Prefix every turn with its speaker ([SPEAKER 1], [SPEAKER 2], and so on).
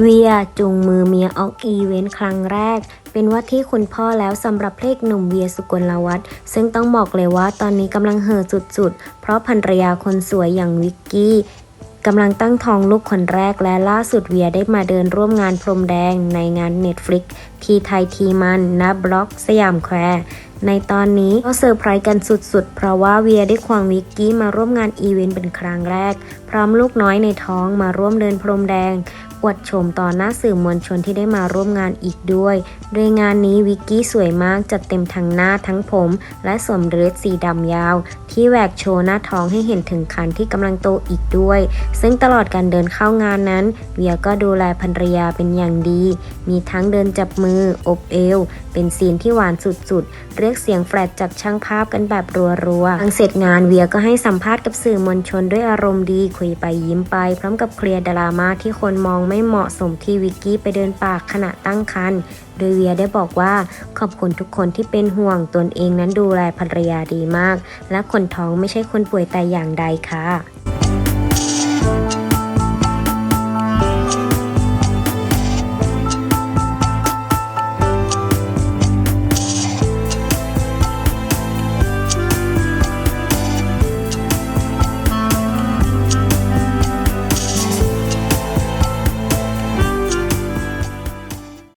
[SPEAKER 1] เวียจูงมือเมียออกอีเวนต์ครั้งแรก เป็นว่าที่คุณพ่อแล้วสำหรับเพลกหนุ่มเวียสุกลวัฒน์ซึ่งต้องบอกเลยว่าตอนนี้กำลังเห่อสุดๆ เพราะภรรยาคนสวยอย่างวิกกี้กำลังตั้งท้องลูกคนแรกและล่าสุดเวียได้มาเดินร่วมงานพรมแดงในงาน Netflix ทีไทยทีมันณบล็อกสยามแควร์ในตอนนี้ก็เซอร์ไพรส์กันสุดๆ เพราะว่าเวียได้ควงวิกกี้มาร่วมงานอีเวนต์เป็นครั้งแรก พร้อมลูกน้อยในท้องมาร่วมเดินพรมแดง อวดโฉมต่อหน้าสื่อมวลชนที่ได้มาร่วมงานอีกด้วย โดยงานนี้วิกกี้สวยมากจัดเต็มทั้งหน้าทั้งผม และสวมเดรสสีดำยาว ที่แหวกโชว์หน้าท้องให้เห็นถึงคันที่กำลังโตอีกด้วย ซึ่งตลอดการเดินเข้างานนั้น เวียก็ดูแลภรรยาเป็นอย่างดี มีทั้งเดินจับมืออบเอว เป็นซีนที่หวานสุดๆ เรียกเสียงแฟลตจากช่างภาพกันแบบรัวๆหลังเสร็จงานเวียก็ให้สัมภาษณ์กับสื่อมวลชนด้วยอารมณ์ดีคุยไปยิ้มไป พร้อมกับเคลียร์ดราม่าที่คนมองไม่เหมาะสมที่วิกกี้ไปเดินป่าขณะตั้งครรภ์โดยเวียได้บอกว่าขอบคุณทุกคนที่เป็นห่วงตนเองนั้นดูแลภรรยาดีมาก และคนท้องไม่ใช่คนป่วยแต่อย่างใดค่ะ